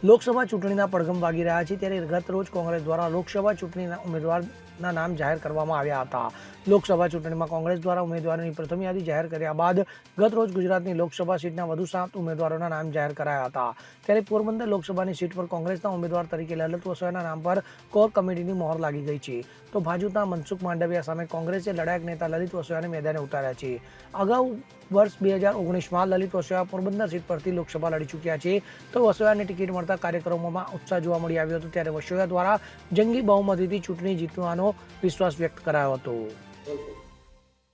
લોકસભા ચૂંટણીના પડઘમ વાગી રહ્યા છે ત્યારે ગત રોજ કોંગ્રેસ દ્વારા લોકસભા ચૂંટણીના ઉમેદવારના નામ જાહેર કરવામાં આવ્યા હતા. લોકસભા ચૂંટણીમાં કોંગ્રેસ દ્વારા ઉમેદવારોની પ્રથમ યાદી જાહેર કર્યા બાદ ગત રોજ ગુજરાતની લોકસભા સીટના વધુ સાત ઉમેદવારોના નામ જાહેર કરાયા હતા. ત્યારે પોરબંદર લોકસભાની સીટ પર કોંગ્રેસના ઉમેદવાર તરીકે લલિત વસોયાના નામ પર કોર કમિટીની મહોર લાગી ગઈ છે. તો ભાજપના મનસુખ માંડવિયા સામે કોંગ્રેસે લડાયક નેતા લલિત વસોયાને મેદાને ઉતાર્યા છે. અગાઉ વર્ષ બે હજાર ઓગણીસમાં લલિત વસોયા પોરબંદર સીટ પરથી લોકસભા લડી ચૂક્યા છે. તો વસોયાને ટિકિટ મળતા કાર્યક્રમોમાં ઉત્સાહ જોવા મળી આવ્યો હતો. ત્યારે વસોયા દ્વારા જંગી બહુમતીથી ચૂંટણી જીતવાનો વિશ્વાસ વ્યક્ત કરાયો હતો.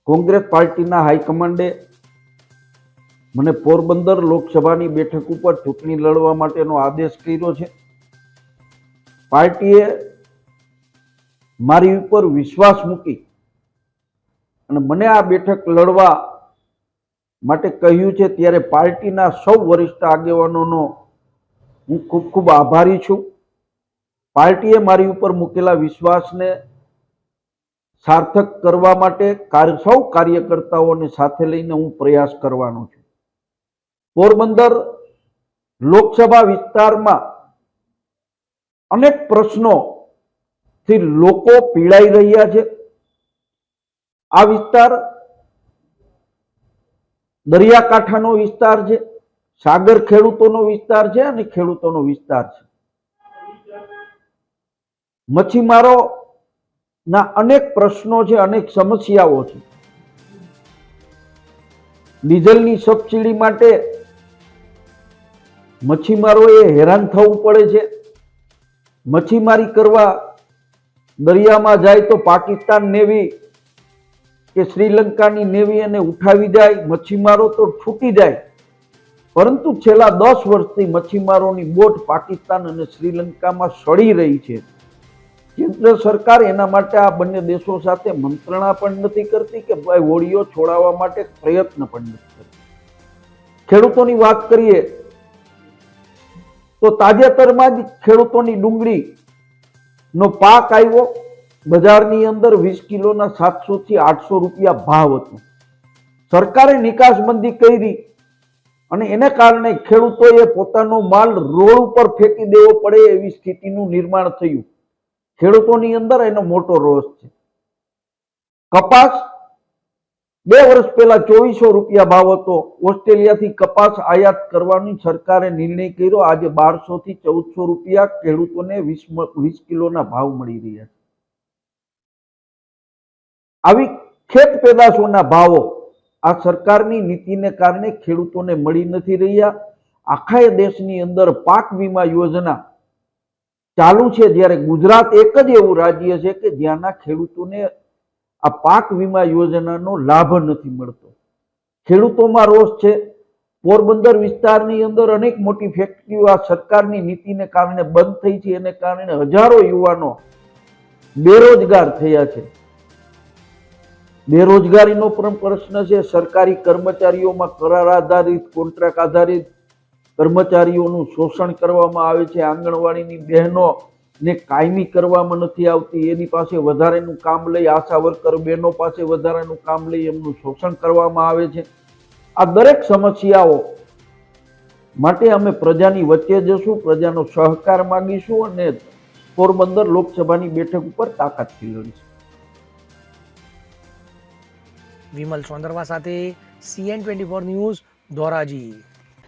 કોંગ્રેસ પાર્ટીના હાઈકમાન્ડે મને પોરબંદર લોકસભાની બેઠક ઉપર ચૂંટણી લડવા માટેનો આદેશ કર્યો છે. પાર્ટીએ મારી ઉપર વિશ્વાસ મૂકી અને મને આ બેઠક લડવા માટે કહ્યું છે ત્યારે પાર્ટીના સૌ વરિષ્ઠ આગેવાનોનો હું ખૂબ ખૂબ આભારી છું. પાર્ટીએ મારી ઉપર મૂકેલા વિશ્વાસને સાર્થક કરવા માટે સૌ કાર્યકર્તાઓને સાથે લઈને હું પ્રયાસ કરવાનો છું. પોરબંદર લોકસભા વિસ્તારમાં અનેક પ્રશ્નોથી લોકો પીડાઈ રહ્યા છે. આ વિસ્તાર દરિયાકાંઠાનો વિસ્તાર છે, સાગર ખેડૂતોનો વિસ્તાર છે અને ખેડૂતોનો વિસ્તાર છે. મચ્છીમારો ના, અનેક પ્રશ્નો છે, અનેક સમસ્યાઓ છે. ડીઝલની સબસિડી માટે મચ્છીમારોએ હેરાન થવું પડે છે. મચ્છીમારી કરવા દરિયામાં જાય તો પાકિસ્તાન નેવી કે શ્રીલંકાની નેવી એને ઉઠાવી જાય મચ્છીમારો તો છૂટી જાય. પરંતુ છેલ્લા દસ વર્ષથી મચ્છીમારોની બોટ પાકિસ્તાન અને શ્રીલંકામાં સડી રહી છે. કેન્દ્ર સરકાર એના માટે આ બંને દેશો સાથે મંત્રણા પણ નથી કરતી કે ભાઈ હોડીઓ છોડાવવા માટે પ્રયત્ન પણ નથી કરતી. ખેડૂતોની વાત કરીએ, તો તાજેતરમાં જ ખેડૂતોની ડુંગળી નો પાક આવ્યો. બજારની અંદર વીસ કિલોના સાતસો થી આઠસો રૂપિયા ભાવ હતો. સરકારે નિકાસબંધી કરી અને એને કારણે ખેડૂતોએ પોતાનો માલ રોડ ઉપર ફેંકી દેવો પડે એવી સ્થિતિનું નિર્માણ થયું. ખેડૂતોની અંદર એનો મોટો રોષ છે. કપાસ બે વર્ષ પહેલા ચોવીસો રૂપિયા ભાવ હતો. ઓસ્ટ્રેલિયાથી કપાસ આયાત કરવાની સરકારે નિર્ણય કર્યો. આજે બારસો થી ચૌદસો રૂપિયા ખેડૂતોને વીસ વીસ કિલોના ભાવ મળી રહ્યા છે. આવી ખેત પેદાશોના ભાવો આ સરકારની નીતિને કારણે ખેડૂતોને મળી નથી રહ્યા. આખા દેશની અંદર પાક વીમા યોજના ચાલુ છે જ્યારે ગુજરાત એક જ એવું રાજ્ય છે કે જ્યાંના ખેડૂતોને આ પાક વીમા યોજનાનો લાભ નથી મળતો. ખેડૂતોમાં રોષ છે. પોરબંદર વિસ્તારની અંદર અનેક મોટી ફેક્ટરીઓ આ સરકારની નીતિને કારણે બંધ થઈ છે. એને કારણે હજારો યુવાનો બેરોજગાર થયા છે. બેરોજગારીનો પણ પ્રશ્ન છે. સરકારી કર્મચારીઓમાં કરાર આધારિત, કોન્ટ્રાક્ટ આધારિત કર્મચારીઓનું શોષણ કરવામાં આવે છે, આંગણવાડીની બહેનો ને કાયમી કરવામાં નથી આવતી, એની પાસે વધારેનું કામ લઈ, આશા વર્કર બહેનો પાસે વધારાનું કામ લઈ એમનું શોષણ કરવામાં આવે છે. આ દરેક સમસ્યાઓ માટે અમે પ્રજાની વચ્ચે જશું, પ્રજાનો સહકાર માગીશું અને પોરબંદર લોકસભાની બેઠક ઉપર તાકાતથી લડીશું. વિમલ સોંદરવા સાથે CN twenty four news Dhoraji.